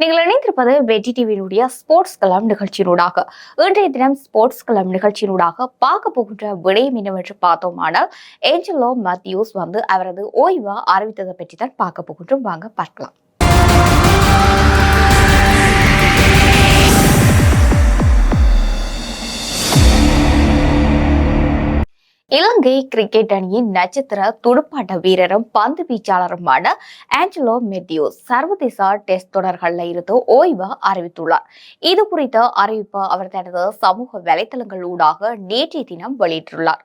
நீங்கள் இணைந்திருப்பது வெட்டி டிவியினுடைய ஸ்போர்ட்ஸ் கலாம் நிகழ்ச்சியினூடாக. இன்றைய தினம் ஸ்போர்ட்ஸ் களம் நிகழ்ச்சியினூடாக பார்க்க போகின்ற விடயம் என்னவென்று பார்த்தோமானால் ஏஞ்சலோ மத்தியூஸ் வந்து அவரது ஓய்வா அறிவித்ததை பற்றி தான் பார்க்க போகின்றோம். வாங்க பார்க்கலாம். இலங்கை கிரிக்கெட் அணியின் நட்சத்திர துடுப்பாட்ட வீரரும் பந்து வீச்சாளருமான ஆஞ்சலோ மெத்தியோஸ் சர்வதேச டெஸ்ட் தொடர்களில் இருந்து ஓய்வு அறிவித்துள்ளார். இது குறித்த அறிவிப்பு அவர் தனது சமூக வலைதளங்கள் ஊடாக நேற்றைய தினம் வெளியிட்டுள்ளார்.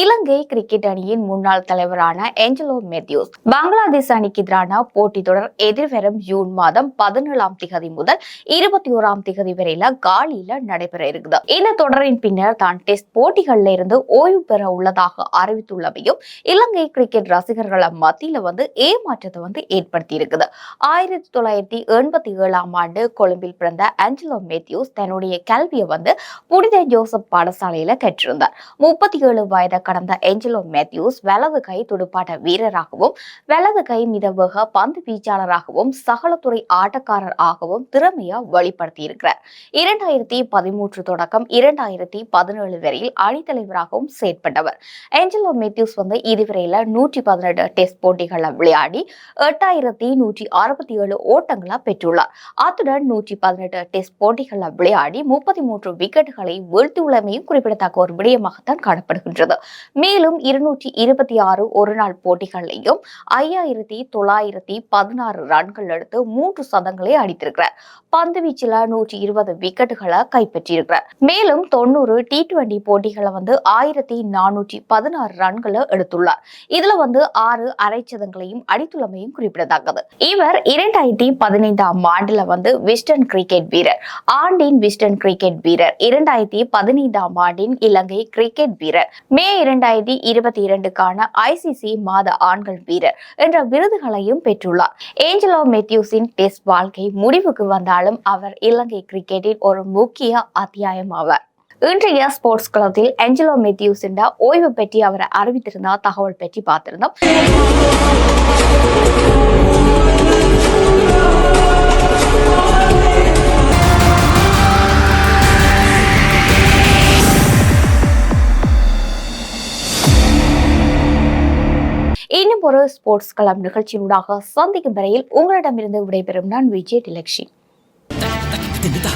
இலங்கை கிரிக்கெட் அணியின் முன்னாள் தலைவரான ஏஞ்சலோ மெத்யூஸ் பங்களாதேஷ் அணிக்கு எதிரான போட்டித் தொடர் எதிர்வரும் ஜூன் மாதம் பதினேழாம் திகதி முதல் இருபத்தி ஓராம் திகதி வரையில காலியில நடைபெற இருக்குது. இந்த தொடரின் பின்னர் தான் டெஸ்ட் போட்டிகள்ல இருந்து ஓய்வு பெற உள்ளதாக அறிவித்துள்ளமையும் இலங்கை கிரிக்கெட் ரசிகர்கள் மத்தியில வந்து ஏமாற்றத்தை வந்து ஏற்படுத்தி இருக்குது. ஆயிரத்தி தொள்ளாயிரத்தி எண்பத்தி ஏழாம் ஆண்டு கொழும்பில் பிறந்த ஆஞ்சலோ மேத்யூஸ் தன்னுடைய கல்வியை வந்து புனித ஜோசப் பாடசாலையில கற்றிருந்தார். முப்பத்தி ஏழு வயதை கடந்த ஏஞ்சலோ மேத்யூஸ் வலது கை துடுப்பாட்ட வீரராகவும் வலது கை மிதவக பந்து வீச்சாளராகவும் சகலத்துறை ஆட்டக்காரர் ஆகவும் திறமையா வெளிப்படுத்தி இருக்கிறார் இரண்டாயிரத்தி பதிமூன்று தொடக்கம் இரண்டாயிரத்தி பதினேழு வரையில் அணித்தலைவராகவும் செயற்பட்டவர். ஏஞ்சலோ மேத்யூஸ் வந்து இதுவரையில நூற்றி பதினெட்டு டெஸ்ட் போட்டிகளை விளையாடி எட்டாயிரத்தி நூற்றி அறுபத்தி ஏழு ஓட்டங்களை பெற்றுள்ளார். அத்துடன் நூற்றி பதினெட்டு டெஸ்ட் போட்டிகளை விளையாடி முப்பத்தி மூன்று விக்கெட்டுகளை வீழ்த்தியுள்ளமையும் குறிப்பிடத்தக்க ஒரு விடயமாகத்தான் காணப்படுகின்றது. மேலும் இருநூற்றி இருபத்தி ஆறு ஒருநாள் போட்டிகளையும் ஐயாயிரத்தி தொள்ளாயிரத்தி பதினாறு ரன்கள் எடுத்து மூன்று சதங்களை அடித்திருக்கிறார். பந்து வீச்சில் நூற்றி இருபது விக்கெட்டுகளை கைப்பற்றியிருக்கிறார். மேலும் தொண்ணூறு டி டுவெண்டி போட்டிகளை வந்து ஆயிரத்தி நானூற்றி பதினாறு ரன்களை எடுத்துள்ளார். இதுல வந்து ஆறு அரைச்சதங்களையும் அடித்துள்ளமையும் குறிப்பிடத்தக்கது. இவர் இரண்டாயிரத்தி பதினைந்தாம் ஆண்டுல வந்து விஸ்டன் கிரிக்கெட் வீரர். ஆண்டின் விஸ்டன் கிரிக்கெட் வீரர். இரண்டாயிரத்தி பதினைந்தாம் ஆண்டின் இலங்கை கிரிக்கெட் வீரர். மே இரண்டாயிரத்தி இருபத்தி இரண்டுக்கான ஐசிசி மாத ஆண்கள் வீரர் என்ற விருதுகளையும் பெற்றுள்ளார். ஏஞ்சலோ மெத்யூஸின் டெஸ்ட் வாழ்க்கை முடிவுக்கு வந்தாலும் அவர் இலங்கை கிரிக்கெட்டில் ஒரு முக்கிய அத்தியாயம் ஆவார். இன்றைய ஸ்போர்ட்ஸ் குளத்தில் ஏஞ்சலோ மெத்யூஸின் ஓய்வு பற்றி அவர் அறிவித்திருந்த தகவல் பற்றி பார்த்திருந்தோம். இன்னும் ஒரு ஸ்போர்ட்ஸ் களம் நிகழ்ச்சியினூடாக சந்திக்கும் வரையில் உங்களிடமிருந்து விடைபெறும் நான் விஜய் டிலக்ஷி. தின்னுதா